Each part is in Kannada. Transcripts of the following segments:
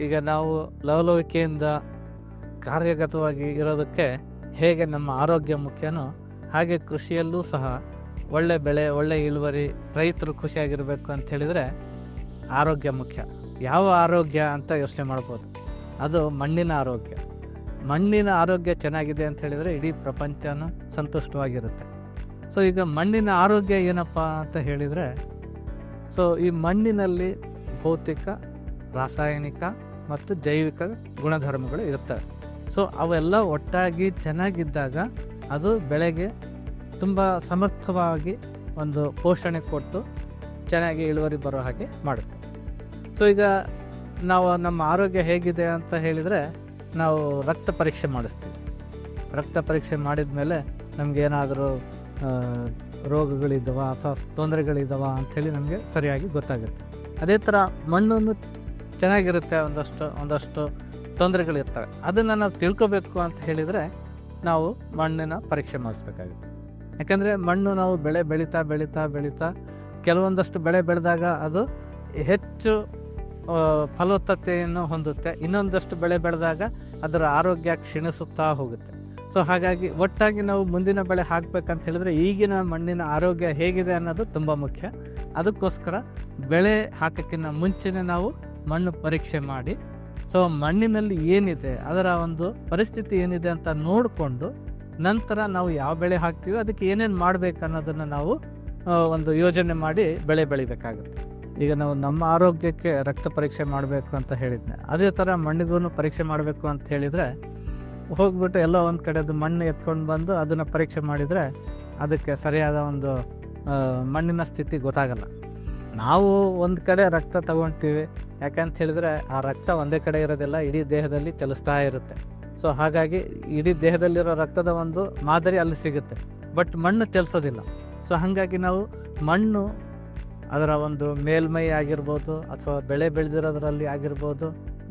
ಈಗ ನಾವು ಲವಲವಿಕೆಯಿಂದ ಕಾರ್ಯಗತವಾಗಿ ಇರೋದಕ್ಕೆ ಹೇಗೆ ನಮ್ಮ ಆರೋಗ್ಯ ಮುಖ್ಯನೋ ಹಾಗೆ ಕೃಷಿಯಲ್ಲೂ ಸಹ ಒಳ್ಳೆ ಬೆಳೆ, ಒಳ್ಳೆ ಇಳುವರಿ, ರೈತರು ಖುಷಿಯಾಗಿರಬೇಕು ಅಂತ ಹೇಳಿದರೆ ಆರೋಗ್ಯ ಮುಖ್ಯ. ಯಾವ ಆರೋಗ್ಯ ಅಂತ ಯೋಚನೆ ಮಾಡ್ಬೋದು? ಅದು ಮಣ್ಣಿನ ಆರೋಗ್ಯ. ಮಣ್ಣಿನ ಆರೋಗ್ಯ ಚೆನ್ನಾಗಿದೆ ಅಂತ ಹೇಳಿದರೆ ಇಡೀ ಪ್ರಪಂಚನೂ ಸಂತುಷ್ಟವಾಗಿರುತ್ತೆ. ಸೊ, ಈಗ ಮಣ್ಣಿನ ಆರೋಗ್ಯ ಏನಪ್ಪ ಅಂತ ಹೇಳಿದರೆ, ಸೊ, ಈ ಮಣ್ಣಿನಲ್ಲಿ ಭೌತಿಕ, ರಾಸಾಯನಿಕ ಮತ್ತು ಜೈವಿಕ ಗುಣಧರ್ಮಗಳು ಇರುತ್ತವೆ. ಸೊ ಅವೆಲ್ಲ ಒಟ್ಟಾಗಿ ಚೆನ್ನಾಗಿದ್ದಾಗ ಅದು ಬೆಳೆಗೆ ತುಂಬ ಸಮರ್ಥವಾಗಿ ಒಂದು ಪೋಷಣೆ ಕೊಟ್ಟು ಚೆನ್ನಾಗಿ ಇಳುವರಿ ಬರೋ ಹಾಗೆ ಮಾಡುತ್ತೆ. ಸೊ ಈಗ ನಾವು ನಮ್ಮ ಆರೋಗ್ಯ ಹೇಗಿದೆ ಅಂತ ಹೇಳಿದರೆ ನಾವು ರಕ್ತ ಪರೀಕ್ಷೆ ಮಾಡಿಸ್ತೀವಿ. ರಕ್ತ ಪರೀಕ್ಷೆ ಮಾಡಿದ ಮೇಲೆ ನಮಗೇನಾದರೂ ರೋಗಗಳಿದ್ದಾವ ಅಥವಾ ತೊಂದರೆಗಳಿದ್ದಾವ ಅಂಥೇಳಿ ನಮಗೆ ಸರಿಯಾಗಿ ಗೊತ್ತಾಗುತ್ತೆ. ಅದೇ ಥರ ಮಣ್ಣನ್ನು ಚೆನ್ನಾಗಿರುತ್ತೆ ಒಂದಷ್ಟು ಒಂದಷ್ಟು ತೊಂದರೆಗಳಿರ್ತವೆ. ಅದನ್ನು ನಾವು ತಿಳ್ಕೊಬೇಕು ಅಂತ ಹೇಳಿದರೆ ನಾವು ಮಣ್ಣಿನ ಪರೀಕ್ಷೆ ಮಾಡಿಸ್ಬೇಕಾಗುತ್ತೆ. ಯಾಕಂದರೆ ಮಣ್ಣು ನಾವು ಬೆಳೆ ಬೆಳೀತಾ ಬೆಳೀತಾ ಬೆಳೀತಾ ಕೆಲವೊಂದಷ್ಟು ಬೆಳೆ ಬೆಳೆದಾಗ ಅದು ಹೆಚ್ಚು ಫಲವತ್ತತೆಯನ್ನು ಹೊಂದುತ್ತೆ. ಇನ್ನೊಂದಷ್ಟು ಬೆಳೆ ಬೆಳೆದಾಗ ಅದರ ಆರೋಗ್ಯ ಕ್ಷೀಣಿಸುತ್ತಾ ಹೋಗುತ್ತೆ. ಸೊ, ಹಾಗಾಗಿ ಒಟ್ಟಾಗಿ ನಾವು ಮುಂದಿನ ಬೆಳೆ ಹಾಕ್ಬೇಕಂತ ಹೇಳಿದ್ರೆ ಈಗಿನ ಮಣ್ಣಿನ ಆರೋಗ್ಯ ಹೇಗಿದೆ ಅನ್ನೋದು ತುಂಬ ಮುಖ್ಯ. ಅದಕ್ಕೋಸ್ಕರ ಬೆಳೆ ಹಾಕೋಕ್ಕಿಂತ ಮುಂಚೆನೇ ನಾವು ಮಣ್ಣು ಪರೀಕ್ಷೆ ಮಾಡಿ. ಸೊ ಮಣ್ಣಿನಲ್ಲಿ ಏನಿದೆ, ಅದರ ಒಂದು ಪರಿಸ್ಥಿತಿ ಏನಿದೆ ಅಂತ ನೋಡಿಕೊಂಡು ನಂತರ ನಾವು ಯಾವ ಬೆಳೆ ಹಾಕ್ತೀವಿ ಅದಕ್ಕೆ ಏನೇನು ಮಾಡಬೇಕು ಅನ್ನೋದನ್ನು ನಾವು ಒಂದು ಯೋಜನೆ ಮಾಡಿ ಬೆಳೆ ಬೆಳಿಬೇಕಾಗುತ್ತೆ. ಈಗ ನಾವು ನಮ್ಮ ಆರೋಗ್ಯಕ್ಕೆ ರಕ್ತ ಪರೀಕ್ಷೆ ಮಾಡಬೇಕು ಅಂತ ಹೇಳಿದ್ನೆ. ಅದೇ ಥರ ಮಣ್ಣಿಗೂ ಪರೀಕ್ಷೆ ಮಾಡಬೇಕು ಅಂತ ಹೇಳಿದರೆ, ಹೋಗ್ಬಿಟ್ಟು ಎಲ್ಲೋ ಒಂದು ಕಡೆದು ಮಣ್ಣು ಎತ್ಕೊಂಡು ಬಂದು ಅದನ್ನು ಪರೀಕ್ಷೆ ಮಾಡಿದರೆ ಅದಕ್ಕೆ ಸರಿಯಾದ ಒಂದು ಮಣ್ಣಿನ ಸ್ಥಿತಿ ಗೊತ್ತಾಗಲ್ಲ. ನಾವು ಒಂದು ಕಡೆ ರಕ್ತ ತಗೊಳ್ತೀವಿ ಯಾಕಂತ ಹೇಳಿದ್ರೆ ಆ ರಕ್ತ ಒಂದೇ ಕಡೆ ಇರೋದಿಲ್ಲ, ಇಡೀ ದೇಹದಲ್ಲಿ ಚಲಿಸ್ತಾ ಇರುತ್ತೆ. ಸೊ ಹಾಗಾಗಿ ಇಡೀ ದೇಹದಲ್ಲಿರೋ ರಕ್ತದ ಒಂದು ಮಾದರಿ ಅಲ್ಲಿ ಸಿಗುತ್ತೆ. ಬಟ್ ಮಣ್ಣು ಚಲಿಸೋದಿಲ್ಲ. ಸೊ ಹಾಗಾಗಿ ನಾವು ಮಣ್ಣು ಅದರ ಒಂದು ಮೇಲ್ಮೈ ಆಗಿರ್ಬೋದು, ಅಥವಾ ಬೆಳೆ ಬೆಳೆದಿರೋದ್ರಲ್ಲಿ ಆಗಿರ್ಬೋದು,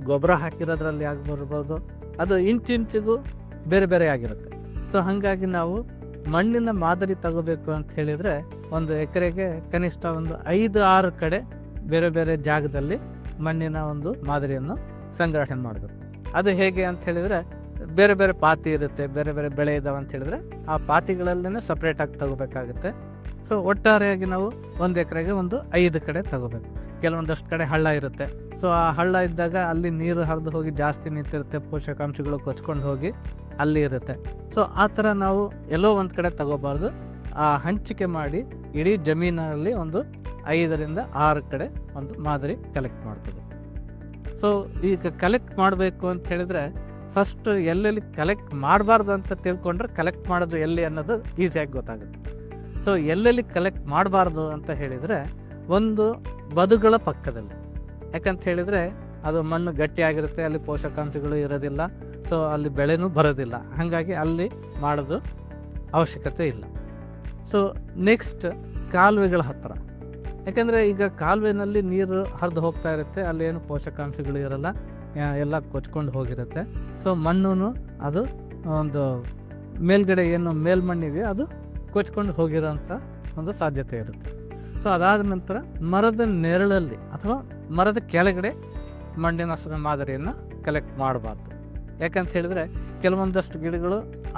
ಗೊಬ್ಬರ ಹಾಕಿರೋದ್ರಲ್ಲಿ ಆಗಿರ್ಬೋದು, ಅದು ಇಂಚಿಂಚಿಗೂ ಬೇರೆ ಬೇರೆ ಆಗಿರುತ್ತೆ. ಸೊ ಹಾಗಾಗಿ ನಾವು ಮಣ್ಣಿನ ಮಾದರಿ ತಗೋಬೇಕು ಅಂತ ಹೇಳಿದರೆ ಒಂದು ಎಕರೆಗೆ ಕನಿಷ್ಠ ಒಂದು ಐದು ಆರು ಕಡೆ ಬೇರೆ ಬೇರೆ ಜಾಗದಲ್ಲಿ ಮಣ್ಣಿನ ಒಂದು ಮಾದರಿಯನ್ನು ಸಂಗ್ರಹಣೆ ಮಾಡಬೇಕು ಅದು ಹೇಗೆ ಅಂತ ಹೇಳಿದರೆ, ಬೇರೆ ಬೇರೆ ಪಾತಿ ಇರುತ್ತೆ, ಬೇರೆ ಬೇರೆ ಬೆಳೆ ಇದಾವೆ ಅಂತ ಹೇಳಿದ್ರೆ, ಆ ಪಾತಿಗಳಲ್ಲೇ ಸಪ್ರೇಟಾಗಿ ತಗೋಬೇಕಾಗುತ್ತೆ. ಸೊ ಒಟ್ಟಾರೆಯಾಗಿ ನಾವು ಒಂದು ಎಕರೆಗೆ ಒಂದು ಐದು ಕಡೆ ತಗೋಬೇಕು. ಕೆಲವೊಂದಷ್ಟು ಕಡೆ ಹಳ್ಳ ಇರುತ್ತೆ. ಸೊ ಆ ಹಳ್ಳ ಇದ್ದಾಗ ಅಲ್ಲಿ ನೀರು ಹರಿದು ಹೋಗಿ ಜಾಸ್ತಿ ನಿಂತಿರುತ್ತೆ, ಪೋಷಕಾಂಶಗಳು ಕೊಚ್ಕೊಂಡು ಹೋಗಿ ಅಲ್ಲಿ ಇರುತ್ತೆ. ಸೊ ಆ ಥರ ನಾವು ಎಲ್ಲೋ ಒಂದು ಕಡೆ ತಗೋಬಾರ್ದು. ಆ ಹಂಚಿಕೆ ಮಾಡಿ ಇಡೀ ಜಮೀನಲ್ಲಿ ಒಂದು ಐದರಿಂದ ಆರು ಕಡೆ ಒಂದು ಮಾದರಿ ಕಲೆಕ್ಟ್ ಮಾಡ್ತದೆ. ಸೊ ಈಗ ಕಲೆಕ್ಟ್ ಮಾಡಬೇಕು ಅಂತ ಹೇಳಿದ್ರೆ ಫಸ್ಟ್ ಎಲ್ಲೆಲ್ಲಿ ಕಲೆಕ್ಟ್ ಮಾಡಬಾರ್ದು ಅಂತ ತಿಳ್ಕೊಂಡ್ರೆ ಕಲೆಕ್ಟ್ ಮಾಡೋದು ಎಲ್ಲಿ ಅನ್ನೋದು ಈಸಿಯಾಗಿ ಗೊತ್ತಾಗುತ್ತೆ. ಸೊ ಎಲ್ಲೆಲ್ಲಿ ಕಲೆಕ್ಟ್ ಮಾಡಬಾರ್ದು ಅಂತ ಹೇಳಿದರೆ ಒಂದು ಬದುಗಳ ಪಕ್ಕದಲ್ಲಿ. ಯಾಕಂತ ಹೇಳಿದರೆ ಅದು ಮಣ್ಣು ಗಟ್ಟಿಯಾಗಿರುತ್ತೆ ಅಲ್ಲಿ ಪೋಷಕಾಂಶಗಳು ಇರೋದಿಲ್ಲ ಸೊ ಅಲ್ಲಿ ಬೆಳೆನೂ ಬರೋದಿಲ್ಲ. ಹಾಗಾಗಿ ಅಲ್ಲಿ ಮಾಡೋದು ಅವಶ್ಯಕತೆ ಇಲ್ಲ. ಸೊ ನೆಕ್ಸ್ಟ್ ಕಾಲುವೆಗಳ ಹತ್ತಿರ ಯಾಕಂದರೆ ಈಗ ಕಾಲುವೆನಲ್ಲಿ ನೀರು ಹರಿದು ಹೋಗ್ತಾ ಇರುತ್ತೆ, ಅಲ್ಲಿ ಏನು ಪೋಷಕಾಂಶಗಳು ಇರಲ್ಲ ಎಲ್ಲ ಕೊಚ್ಕೊಂಡು ಹೋಗಿರುತ್ತೆ. ಸೊ ಮಣ್ಣು ಅದು ಒಂದು ಮೇಲ್ಗಡೆ ಏನು ಮೇಲ್ಮಣ್ಣಿದೆ ಅದು ಕೊಚ್ಕೊಂಡು ಹೋಗಿರೋಂಥ ಒಂದು ಸಾಧ್ಯತೆ ಇರುತ್ತೆ. ಸೊ ಅದಾದ ನಂತರ ಮರದ ನೆರಳಲ್ಲಿ ಅಥವಾ ಮರದ ಕೆಳಗಡೆ ಮಣ್ಣಿನ ಮಾದರಿಯನ್ನು ಕಲೆಕ್ಟ್ ಮಾಡಬಾರ್ದು. ಯಾಕಂತ ಹೇಳಿದರೆ ಕೆಲವೊಂದಷ್ಟು ಗಿಡಗಳು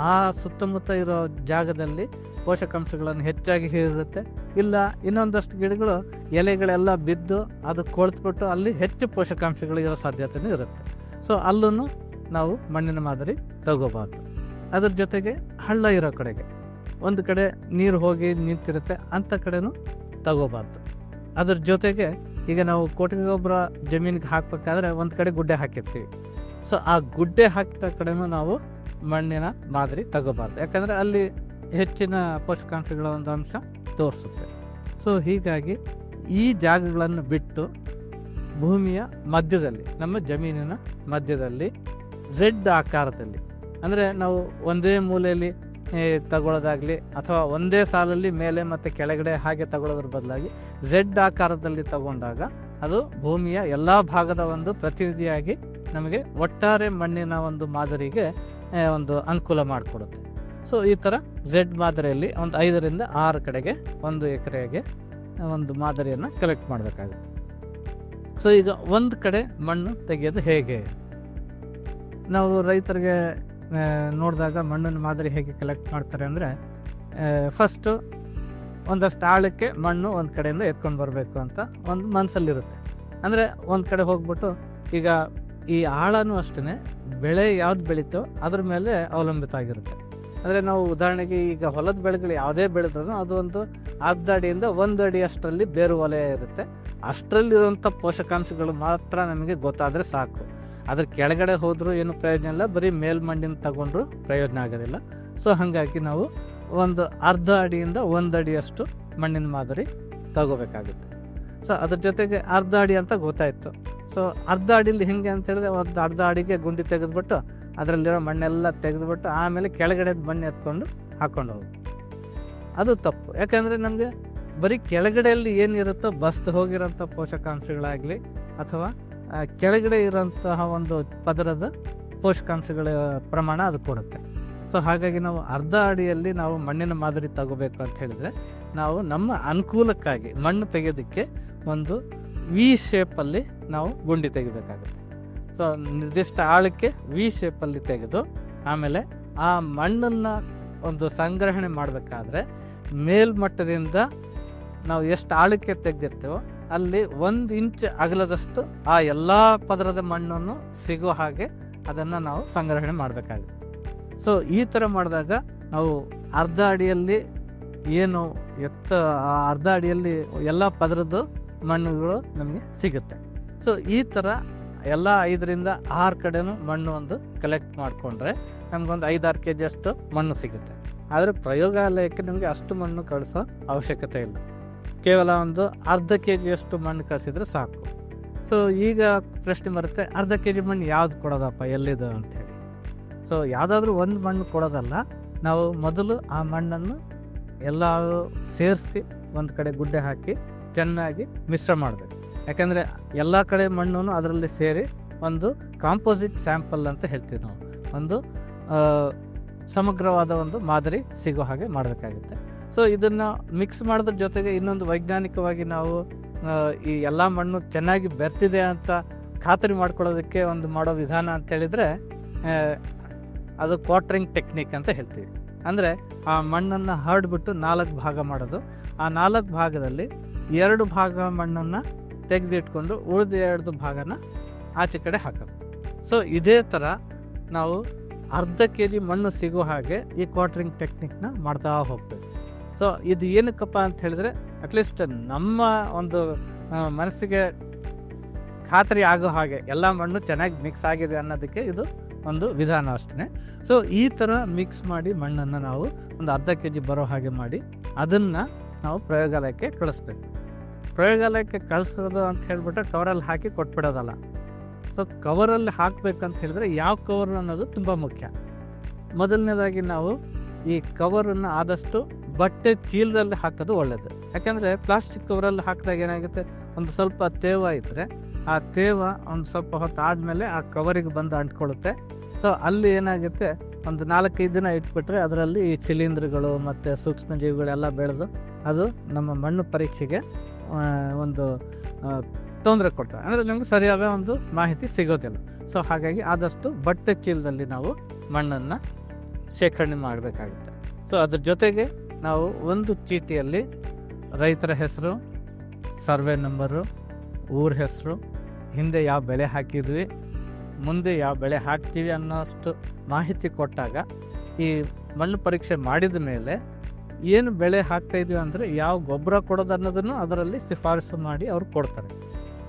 ಆ ಸುತ್ತಮುತ್ತ ಇರೋ ಜಾಗದಲ್ಲಿ ಪೋಷಕಾಂಶಗಳನ್ನು ಹೆಚ್ಚಾಗಿ ಹೀರಿರುತ್ತೆ. ಇಲ್ಲ, ಇನ್ನೊಂದಷ್ಟು ಗಿಡಗಳು ಎಲೆಗಳೆಲ್ಲ ಬಿದ್ದು ಅದು ಕೊಳ್ತುಬಿಟ್ಟು ಅಲ್ಲಿ ಹೆಚ್ಚು ಪೋಷಕಾಂಶಗಳು ಇರೋ ಸಾಧ್ಯತೆಯೂ ಇರುತ್ತೆ. ಸೊ ಅಲ್ಲೂ ನಾವು ಮಣ್ಣಿನ ಮಾದರಿ ತಗೋಬಾರ್ದು ಅದ್ರ ಜೊತೆಗೆ ಹಳ್ಳ ಇರೋ ಕಡೆಗೆ ಒಂದು ಕಡೆ ನೀರು ಹೋಗಿ ನಿಂತಿರುತ್ತೆ, ಅಂಥ ಕಡೆನೂ ತಗೋಬಾರ್ದು. ಅದ್ರ ಜೊತೆಗೆ ಈಗ ನಾವು ಕೊಟ್ಟಿಗೆ ಗೊಬ್ಬರ ಜಮೀನಿಗೆ ಹಾಕಬೇಕಾದ್ರೆ ಒಂದು ಕಡೆ ಗುಡ್ಡೆ ಹಾಕಿರ್ತೀವಿ. ಸೊ ಆ ಗುಡ್ಡೆ ಹಾಕಿದ ಕಡೆನೂ ನಾವು ಮಣ್ಣಿನ ಮಾದರಿ ತಗೋಬಾರ್ದು. ಯಾಕಂದರೆ ಅಲ್ಲಿ ಹೆಚ್ಚಿನ ಪೋಷಕಾಂಶಗಳ ಒಂದು ಅಂಶ ತೋರಿಸುತ್ತೆ. ಸೊ ಹೀಗಾಗಿ ಈ ಜಾಗಗಳನ್ನು ಬಿಟ್ಟು ಭೂಮಿಯ ಮಧ್ಯದಲ್ಲಿ, ನಮ್ಮ ಜಮೀನಿನ ಮಧ್ಯದಲ್ಲಿ ಝೆಡ್ ಆಕಾರದಲ್ಲಿ, ಅಂದರೆ ನಾವು ಒಂದೇ ಮೂಲೆಯಲ್ಲಿ ತಗೊಳ್ಳೋದಾಗಲಿ ಅಥವಾ ಒಂದೇ ಸಾಲಲ್ಲಿ ಮೇಲೆ ಮತ್ತು ಕೆಳಗಡೆ ಹಾಗೆ ತಗೊಳ್ಳೋದ್ರ ಬದಲಾಗಿ ಝೆಡ್ ಆಕಾರದಲ್ಲಿ ತಗೊಂಡಾಗ ಅದು ಭೂಮಿಯ ಎಲ್ಲ ಭಾಗದ ಒಂದು ಪ್ರತಿನಿಧಿಯಾಗಿ ನಮಗೆ ಒಟ್ಟಾರೆ ಮಣ್ಣಿನ ಒಂದು ಮಾದರಿಗೆ ಒಂದು ಅನುಕೂಲ ಮಾಡಿಕೊಡುತ್ತೆ. ಸೊ ಈ ಥರ ಝೆಡ್ ಮಾದರಿಯಲ್ಲಿ ಒಂದು ಐದರಿಂದ ಆರು ಕಡೆಗೆ ಒಂದು ಎಕರೆಗೆ ಒಂದು ಮಾದರಿಯನ್ನು ಕಲೆಕ್ಟ್ ಮಾಡಬೇಕಾಗುತ್ತೆ. ಸೊ ಈಗ ಒಂದು ಕಡೆ ಮಣ್ಣು ತೆಗೆಯೋದು ಹೇಗೆ? ನಾವು ರೈತರಿಗೆ ನೋಡಿದಾಗ ಮಣ್ಣಿನ ಮಾದರಿ ಹೇಗೆ ಕಲೆಕ್ಟ್ ಮಾಡ್ತಾರೆ ಅಂದರೆ ಫಸ್ಟು ಒಂದಷ್ಟು ಆಳಕ್ಕೆ ಮಣ್ಣು ಒಂದು ಕಡೆಯಿಂದ ಎತ್ಕೊಂಡು ಬರಬೇಕು ಅಂತ ಒಂದು ಮನಸ್ಸಲ್ಲಿರುತ್ತೆ ಅಂದರೆ ಒಂದು ಕಡೆ ಹೋಗ್ಬಿಟ್ಟು ಈಗ ಈ ಆಳನೂ ಅಷ್ಟೇ ಬೆಳೆ ಯಾವ್ದು ಬೆಳೀತೋ ಅದ್ರ ಮೇಲೆ ಅವಲಂಬಿತ ಆಗಿರುತ್ತೆ. ಅಂದರೆ ನಾವು ಉದಾಹರಣೆಗೆ ಈಗ ಹೊಲದ ಬೆಳೆಗಳು ಯಾವುದೇ ಬೆಳೆದ್ರೂ ಅದು ಒಂದು ಅರ್ಧ ಅಡಿಯಿಂದ ಒಂದು ಅಡಿ ಅಷ್ಟರಲ್ಲಿ ಬೇರು ವಲಯ ಇರುತ್ತೆ. ಅಷ್ಟರಲ್ಲಿರುವಂಥ ಪೋಷಕಾಂಶಗಳು ಮಾತ್ರ ನಮಗೆ ಗೊತ್ತಾದರೆ ಸಾಕು. ಅದ್ರ ಕೆಳಗಡೆ ಹೋದರೂ ಏನು ಪ್ರಯೋಜನ ಇಲ್ಲ, ಬರೀ ಮೇಲ್ಮಣ್ಣಿನ ತಗೊಂಡ್ರೂ ಪ್ರಯೋಜನ ಆಗೋದಿಲ್ಲ. ಸೊ ಹಾಗಾಗಿ ನಾವು ಒಂದು ಅರ್ಧ ಅಡಿಯಿಂದ ಒಂದು ಅಡಿಯಷ್ಟು ಮಣ್ಣಿನ ಮಾದರಿ ತಗೋಬೇಕಾಗುತ್ತೆ. ಸೊ ಅದ್ರ ಜೊತೆಗೆ ಅರ್ಧ ಅಡಿ ಅಂತ ಗೊತ್ತಾಯಿತು. ಸೊ ಅರ್ಧ ಅಡಿಲಿ ಹೆಂಗೆ ಅಂತ ಹೇಳಿದ್ರೆ ಒಂದು ಅರ್ಧ ಅಡಿಗೆ ಗುಂಡಿ ತೆಗೆದುಬಿಟ್ಟು ಅದರಲ್ಲಿರೋ ಮಣ್ಣೆಲ್ಲ ತೆಗೆದುಬಿಟ್ಟು ಆಮೇಲೆ ಕೆಳಗಡೆ ಮಣ್ಣು ಎತ್ಕೊಂಡು ಹಾಕ್ಕೊಂಡು ಹೋಗಿ. ಅದು ತಪ್ಪು. ಯಾಕಂದರೆ ನಮಗೆ ಬರೀ ಕೆಳಗಡೆಯಲ್ಲಿ ಏನಿರುತ್ತೋ ಬಸ್ದು ಹೋಗಿರೋಂಥ ಪೋಷಕಾಂಶಗಳಾಗಲಿ ಅಥವಾ ಕೆಳಗಡೆ ಇರೋಂತಹ ಒಂದು ಪದರದ ಪೋಷಕಾಂಶಗಳ ಪ್ರಮಾಣ ಅದು ಕೊಡುತ್ತೆ. ಸೊ ಹಾಗಾಗಿ ನಾವು ಅರ್ಧ ಅಡಿಯಲ್ಲಿ ನಾವು ಮಣ್ಣಿನ ಮಾದರಿ ತಗೋಬೇಕು ಅಂತ ಹೇಳಿದ್ರೆ, ನಾವು ನಮ್ಮ ಅನುಕೂಲಕ್ಕಾಗಿ ಮಣ್ಣು ತೆಗೆಯೋದಕ್ಕೆ ಒಂದು ವಿ ಶೇಪಲ್ಲಿ ನಾವು ಗುಂಡಿ ತೆಗಿಬೇಕಾಗುತ್ತೆ. ಸೊ ನಿರ್ದಿಷ್ಟ ಆಳಕ್ಕೆ ವಿ ಶೇಪಲ್ಲಿ ತೆಗೆದು, ಆಮೇಲೆ ಆ ಮಣ್ಣನ್ನು ಒಂದು ಸಂಗ್ರಹಣೆ ಮಾಡಬೇಕಾದ್ರೆ ಮೇಲ್ಮಟ್ಟದಿಂದ ನಾವು ಎಷ್ಟು ಆಳಕ್ಕೆ ತೆಗೆದಿರ್ತೇವೋ, ಅಲ್ಲಿ ಒಂದು ಇಂಚ್ ಅಗಲದಷ್ಟು ಆ ಎಲ್ಲ ಪದರದ ಮಣ್ಣನ್ನು ಸಿಗೋ ಹಾಗೆ ಅದನ್ನು ನಾವು ಸಂಗ್ರಹಣೆ ಮಾಡಬೇಕಾಗುತ್ತೆ. ಸೊ ಈ ಥರ ಮಾಡಿದಾಗ ನಾವು ಅರ್ಧ ಅಡಿಯಲ್ಲಿ ಏನು ಎತ್ತ ಅರ್ಧ ಅಡಿಯಲ್ಲಿ ಎಲ್ಲ ಪದರದ್ದು ಮಣ್ಣುಗಳು ನಮಗೆ ಸಿಗುತ್ತೆ. ಸೊ ಈ ಥರ ಎಲ್ಲ ಐದರಿಂದ ಆರು ಕಡೆನೂ ಮಣ್ಣು ಒಂದು ಕಲೆಕ್ಟ್ ಮಾಡಿಕೊಂಡ್ರೆ ನಮಗೊಂದು ಐದಾರು ಕೆ ಜಿ ಅಷ್ಟು ಮಣ್ಣು ಸಿಗುತ್ತೆ. ಆದರೆ ಪ್ರಯೋಗಾಲಯಕ್ಕೆ ನಮಗೆ ಅಷ್ಟು ಮಣ್ಣು ಕಳಿಸೋ ಅವಶ್ಯಕತೆ ಇಲ್ಲ. ಕೇವಲ ಒಂದು ಅರ್ಧ ಕೆ ಜಿಯಷ್ಟು ಮಣ್ಣು ಕಳಿಸಿದ್ರೆ ಸಾಕು. ಸೊ ಈಗ ಪ್ರಶ್ನೆ ಬರುತ್ತೆ, ಅರ್ಧ ಕೆ ಜಿ ಮಣ್ಣು ಯಾವ್ದು ಕೊಡೋದಪ್ಪ, ಎಲ್ಲಿದೆ ಅಂಥೇಳಿ ಸೊ ಯಾವುದಾದ್ರೂ ಒಂದು ಮಣ್ಣು ಕೊಡೋದಲ್ಲ, ನಾವು ಮೊದಲು ಆ ಮಣ್ಣನ್ನು ಎಲ್ಲರೂ ಸೇರಿಸಿ ಒಂದು ಕಡೆ ಗುಡ್ಡೆ ಹಾಕಿ ಚೆನ್ನಾಗಿ ಮಿಶ್ರ ಮಾಡಬೇಕು. ಯಾಕೆಂದರೆ ಎಲ್ಲ ಕಡೆ ಮಣ್ಣು ಅದರಲ್ಲಿ ಸೇರಿ ಒಂದು ಕಾಂಪೋಸಿಟ್ ಸ್ಯಾಂಪಲ್ ಅಂತ ಹೇಳ್ತೀವಿ ನಾವು. ಒಂದು ಸಮಗ್ರವಾದ ಒಂದು ಮಾದರಿ ಸಿಗೋ ಹಾಗೆ ಮಾಡಬೇಕಾಗುತ್ತೆ. ಸೊ ಇದನ್ನು ಮಿಕ್ಸ್ ಮಾಡೋದ್ರ ಜೊತೆಗೆ ಇನ್ನೊಂದು ವೈಜ್ಞಾನಿಕವಾಗಿ ನಾವು ಈ ಎಲ್ಲ ಮಣ್ಣು ಚೆನ್ನಾಗಿ ಬೆರ್ತಿದೆ ಅಂತ ಖಾತರಿ ಮಾಡ್ಕೊಳ್ಳೋದಕ್ಕೆ ಒಂದು ಮಾಡೋ ವಿಧಾನ ಅಂತ ಹೇಳಿದರೆ ಅದು ಕ್ವಾಟ್ರಿಂಗ್ ಟೆಕ್ನಿಕ್ ಅಂತ ಹೇಳ್ತೀವಿ. ಅಂದರೆ ಆ ಮಣ್ಣನ್ನು ಹರಡ್ಬಿಟ್ಟು ನಾಲ್ಕು ಭಾಗ ಮಾಡೋದು. ಆ ನಾಲ್ಕು ಭಾಗದಲ್ಲಿ ಎರಡು ಭಾಗ ಮಣ್ಣನ್ನು ತೆಗೆದಿಟ್ಕೊಂಡು ಉಳಿದ ಎರಡು ಭಾಗನ ಆಚೆ ಕಡೆ ಹಾಕೋದು. ಸೊ ಇದೇ ಥರ ನಾವು ಅರ್ಧ ಕೆ ಜಿ ಮಣ್ಣು ಸಿಗೋ ಹಾಗೆ ಈ ಕ್ವಾಟ್ರಿಂಗ್ ಟೆಕ್ನಿಕ್ನ ಮಾಡ್ತಾ ಹೋಗ್ಬೇಕು. ಸೊ ಇದು ಏನಕ್ಕಪ್ಪ ಅಂತ ಹೇಳಿದ್ರೆ ಅಟ್ಲೀಸ್ಟ್ ನಮ್ಮ ಒಂದು ಮನಸ್ಸಿಗೆ ಖಾತ್ರಿ ಆಗೋ ಹಾಗೆ ಎಲ್ಲ ಮಣ್ಣು ಚೆನ್ನಾಗಿ ಮಿಕ್ಸ್ ಆಗಿದೆ ಅನ್ನೋದಕ್ಕೆ ಇದು ಒಂದು ವಿಧಾನ ಅಷ್ಟೇ. ಸೊ ಈ ಥರ ಮಿಕ್ಸ್ ಮಾಡಿ ಮಣ್ಣನ್ನು ನಾವು ಒಂದು ಅರ್ಧ ಕೆ ಜಿ ಬರೋ ಹಾಗೆ ಮಾಡಿ ಅದನ್ನು ನಾವು ಪ್ರಯೋಗಾಲಯಕ್ಕೆ ಕಳಿಸ್ಬೇಕು. ಪ್ರಯೋಗಾಲಯಕ್ಕೆ ಕಳಿಸೋದು ಅಂತ ಹೇಳಿಬಿಟ್ಟು ಕವರಲ್ಲಿ ಹಾಕಿ ಕೊಟ್ಬಿಡೋದಲ್ಲ. ಸೊ ಕವರಲ್ಲಿ ಹಾಕಬೇಕಂತ ಹೇಳಿದ್ರೆ ಯಾವ ಕವರ್ ಅನ್ನೋದು ತುಂಬ ಮುಖ್ಯ. ಮೊದಲನೇದಾಗಿ ನಾವು ಈ ಕವರನ್ನು ಆದಷ್ಟು ಬಟ್ಟೆ ಚೀಲದಲ್ಲಿ ಹಾಕೋದು ಒಳ್ಳೆಯದು ಯಾಕೆಂದರೆ ಪ್ಲಾಸ್ಟಿಕ್ ಕವರಲ್ಲಿ ಹಾಕಿದಾಗ ಏನಾಗುತ್ತೆ? ಒಂದು ಸ್ವಲ್ಪ ತೇವ ಇದ್ದರೆ ಆ ತೇವ ಒಂದು ಸ್ವಲ್ಪ ಹೊತ್ತು ಆದಮೇಲೆ ಆ ಕವರಿಗೆ ಬಂದು ಅಂಟ್ಕೊಳ್ಳುತ್ತೆ. ಸೊ ಅಲ್ಲಿ ಏನಾಗುತ್ತೆ? ಒಂದು ನಾಲ್ಕೈದು ದಿನ ಇಟ್ಬಿಟ್ರೆ ಅದರಲ್ಲಿ ಈ ಶಿಲೀಂಧ್ರಗಳು ಮತ್ತು ಸೂಕ್ಷ್ಮಜೀವಿಗಳೆಲ್ಲ ಬೆಳೆದು ಅದು ನಮ್ಮ ಮಣ್ಣು ಪರೀಕ್ಷೆಗೆ ಒಂದು ತೊಂದರೆ ಕೊಡ್ತಾರೆ ಅಂದರೆ ನಮಗೆ ಸರಿಯಾದ ಒಂದು ಮಾಹಿತಿ ಸಿಗೋದಿಲ್ಲ. ಸೊ ಹಾಗಾಗಿ ಆದಷ್ಟು ಬಟ್ಟೆ ಚೀಲದಲ್ಲಿ ನಾವು ಮಣ್ಣನ್ನು ಶೇಖರಣೆ ಮಾಡಬೇಕಾಗುತ್ತೆ. ಸೊ ಅದ್ರ ಜೊತೆಗೆ ನಾವು ಒಂದು ಚೀಟಿಯಲ್ಲಿ ರೈತರ ಹೆಸರು, ಸರ್ವೆ ನಂಬರು, ಊರ ಹೆಸರು, ಹಿಂದೆ ಯಾವ ಬೆಳೆ ಹಾಕಿದ್ವಿ ಮುಂದೆ ಯಾವ ಬೆಳೆ ಹಾಕ್ತೀವಿ ಅನ್ನೋಷ್ಟು ಮಾಹಿತಿ ಕೊಟ್ಟಾಗ ಈ ಮಣ್ಣು ಪರೀಕ್ಷೆ ಮಾಡಿದ ಮೇಲೆ ಏನು ಬೆಳೆ ಹಾಕ್ತಾ ಇದೀವಿ ಅಂದರೆ ಯಾವ ಗೊಬ್ಬರ ಕೊಡೋದು ಅನ್ನೋದನ್ನು ಅದರಲ್ಲಿ ಶಿಫಾರಸು ಮಾಡಿ ಅವ್ರು ಕೊಡ್ತಾರೆ.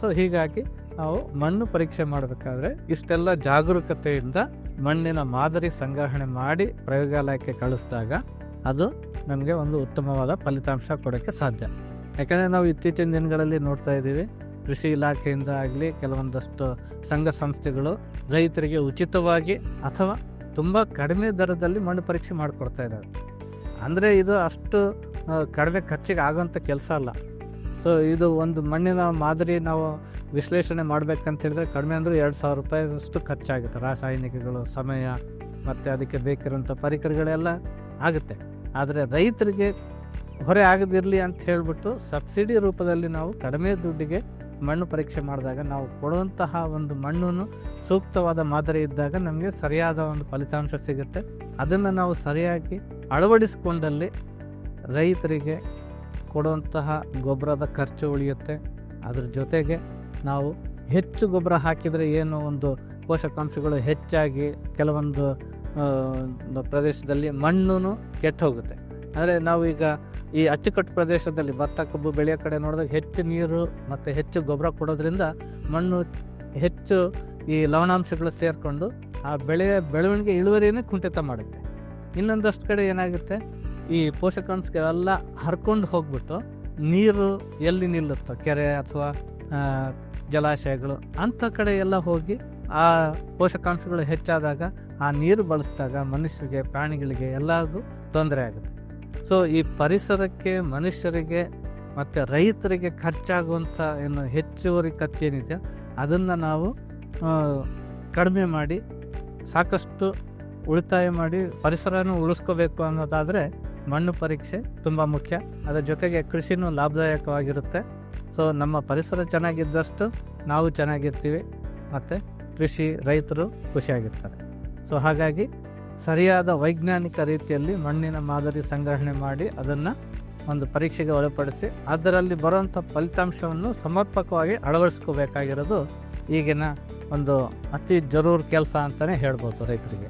ಸೊ ಹೀಗಾಗಿ ನಾವು ಮಣ್ಣು ಪರೀಕ್ಷೆ ಮಾಡಬೇಕಾದ್ರೆ ಇಷ್ಟೆಲ್ಲ ಜಾಗರೂಕತೆಯಿಂದ ಮಣ್ಣಿನ ಮಾದರಿ ಸಂಗ್ರಹಣೆ ಮಾಡಿ ಪ್ರಯೋಗಾಲಯಕ್ಕೆ ಕಳಿಸಿದಾಗ ಅದು ನಮಗೆ ಒಂದು ಉತ್ತಮವಾದ ಫಲಿತಾಂಶ ಕೊಡೋಕ್ಕೆ ಸಾಧ್ಯ. ಯಾಕಂದರೆ ನಾವು ಇತ್ತೀಚಿನ ದಿನಗಳಲ್ಲಿ ನೋಡ್ತಾ ಇದ್ದೀವಿ ಕೃಷಿ ಇಲಾಖೆಯಿಂದ ಆಗಲಿ ಕೆಲವೊಂದಷ್ಟು ಸಂಘ ಸಂಸ್ಥೆಗಳು ರೈತರಿಗೆ ಉಚಿತವಾಗಿ ಅಥವಾ ತುಂಬ ಕಡಿಮೆ ದರದಲ್ಲಿ ಮಣ್ಣು ಪರೀಕ್ಷೆ ಮಾಡಿಕೊಡ್ತಾ ಇದ್ದಾರೆ. ಅಂದರೆ ಇದು ಅಷ್ಟು ಕಡಿಮೆ ಖರ್ಚಿಗೆ ಆಗೋಂಥ ಕೆಲಸ ಅಲ್ಲ. ಸೊ ಇದು ಒಂದು ಮಣ್ಣಿನ ಮಾದರಿ ನಾವು ವಿಶ್ಲೇಷಣೆ ಮಾಡಬೇಕಂತ ಹೇಳಿದ್ರೆ ಕಡಿಮೆ ಅಂದರೆ ಎರಡು ಸಾವಿರ ರೂಪಾಯಿದಷ್ಟು ಖರ್ಚಾಗುತ್ತೆ. ರಾಸಾಯನಿಕಗಳು, ಸಮಯ ಮತ್ತು ಅದಕ್ಕೆ ಬೇಕಿರೋಂಥ ಪರಿಕರಗಳೆಲ್ಲ ಆಗುತ್ತೆ. ಆದರೆ ರೈತರಿಗೆ ಹೊರೆ ಆಗದಿರಲಿ ಅಂತ ಹೇಳಿಬಿಟ್ಟು ಸಬ್ಸಿಡಿ ರೂಪದಲ್ಲಿ ನಾವು ಕಡಿಮೆ ದುಡ್ಡಿಗೆ ಮಣ್ಣು ಪರೀಕ್ಷೆ ಮಾಡಿದಾಗ ನಾವು ಕೊಡುವಂತಹ ಒಂದು ಮಣ್ಣನ್ನು ಸೂಕ್ತವಾದ ಮಾದರಿ ಇದ್ದಾಗ ನಮಗೆ ಸರಿಯಾದ ಒಂದು ಫಲಿತಾಂಶ ಸಿಗುತ್ತೆ. ಅದನ್ನು ನಾವು ಸರಿಯಾಗಿ ಅಳವಡಿಸಿಕೊಂಡಲ್ಲಿ ರೈತರಿಗೆ ಕೊಡುವಂತಹ ಗೊಬ್ಬರದ ಖರ್ಚು ಉಳಿಯುತ್ತೆ. ಅದ್ರ ಜೊತೆಗೆ ನಾವು ಹೆಚ್ಚು ಗೊಬ್ಬರ ಹಾಕಿದರೆ ಏನು ಒಂದು ಪೋಷಕಾಂಶಗಳು ಹೆಚ್ಚಾಗಿ ಕೆಲವೊಂದು ಪ್ರದೇಶದಲ್ಲಿ ಮಣ್ಣು ಕೆಟ್ಟು ಹೋಗುತ್ತೆ ಅಂದರೆ ನಾವು ಈಗ ಈ ಅಚ್ಚುಕಟ್ಟು ಪ್ರದೇಶದಲ್ಲಿ ಭತ್ತ, ಕಬ್ಬು ಬೆಳೆಯೋ ಕಡೆ ನೋಡಿದಾಗ ಹೆಚ್ಚು ನೀರು ಮತ್ತು ಹೆಚ್ಚು ಗೊಬ್ಬರ ಕೊಡೋದ್ರಿಂದ ಮಣ್ಣು ಹೆಚ್ಚು ಈ ಲವಣಾಂಶಗಳು ಸೇರಿಕೊಂಡು ಆ ಬೆಳೆಯ ಬೆಳವಣಿಗೆ ಇಳುವರಿಯೇ ಕುಂಠಿತ ಮಾಡುತ್ತೆ. ಇನ್ನೊಂದಷ್ಟು ಕಡೆ ಏನಾಗುತ್ತೆ, ಈ ಪೋಷಕಾಂಶಗಳೆಲ್ಲ ಹರ್ಕೊಂಡು ಹೋಗ್ಬಿಟ್ಟು ನೀರು ಎಲ್ಲಿ ನಿಲ್ಲುತ್ತೋ, ಕೆರೆ ಅಥವಾ ಜಲಾಶಯಗಳು ಅಂಥ ಕಡೆ ಎಲ್ಲ ಹೋಗಿ ಆ ಪೋಷಕಾಂಶಗಳು ಹೆಚ್ಚಾದಾಗ ಆ ನೀರು ಬಳಸಿದಾಗ ಮನುಷ್ಯರಿಗೆ, ಪ್ರಾಣಿಗಳಿಗೆ ಎಲ್ಲರಿಗೂ ತೊಂದರೆ ಆಗುತ್ತೆ. ಸೊ ಈ ಪರಿಸರಕ್ಕೆ, ಮನುಷ್ಯರಿಗೆ ಮತ್ತು ರೈತರಿಗೆ ಖರ್ಚಾಗುವಂಥ ಏನು ಹೆಚ್ಚುವರಿ ಖರ್ಚು ಏನಿದೆ ಅದನ್ನು ನಾವು ಕಡಿಮೆ ಮಾಡಿ, ಸಾಕಷ್ಟು ಉಳಿತಾಯ ಮಾಡಿ ಪರಿಸರನೂ ಉಳಿಸ್ಕೋಬೇಕು ಅನ್ನೋದಾದರೆ ಮಣ್ಣು ಪರೀಕ್ಷೆ ತುಂಬ ಮುಖ್ಯ. ಅದರ ಜೊತೆಗೆ ಕೃಷಿನೂ ಲಾಭದಾಯಕವಾಗಿರುತ್ತೆ. ಸೊ ನಮ್ಮ ಪರಿಸರ ಚೆನ್ನಾಗಿದ್ದಷ್ಟು ನಾವು ಚೆನ್ನಾಗಿರ್ತೀವಿ. ಮತ್ತು ಕೃಷಿ ರೈತರು ಖುಷಿಯಾಗಿರ್ತಾರೆ. ಸೊ ಹಾಗಾಗಿ ಸರಿಯಾದ ವೈಜ್ಞಾನಿಕ ರೀತಿಯಲ್ಲಿ ಮಣ್ಣಿನ ಮಾದರಿ ಸಂಗ್ರಹಣೆ ಮಾಡಿ ಅದನ್ನು ಒಂದು ಪರೀಕ್ಷೆಗೆ ಒಳಪಡಿಸಿ ಅದರಲ್ಲಿ ಬರುವಂಥ ಫಲಿತಾಂಶವನ್ನು ಸಮರ್ಪಕವಾಗಿ ಅಳವಡಿಸ್ಕೋಬೇಕಾಗಿರೋದು ಈಗಿನ ಒಂದು ಅತಿ ಜರೂರು ಕೆಲಸ ಅಂತಲೇ ಹೇಳ್ಬೋದು ರೈತರಿಗೆ.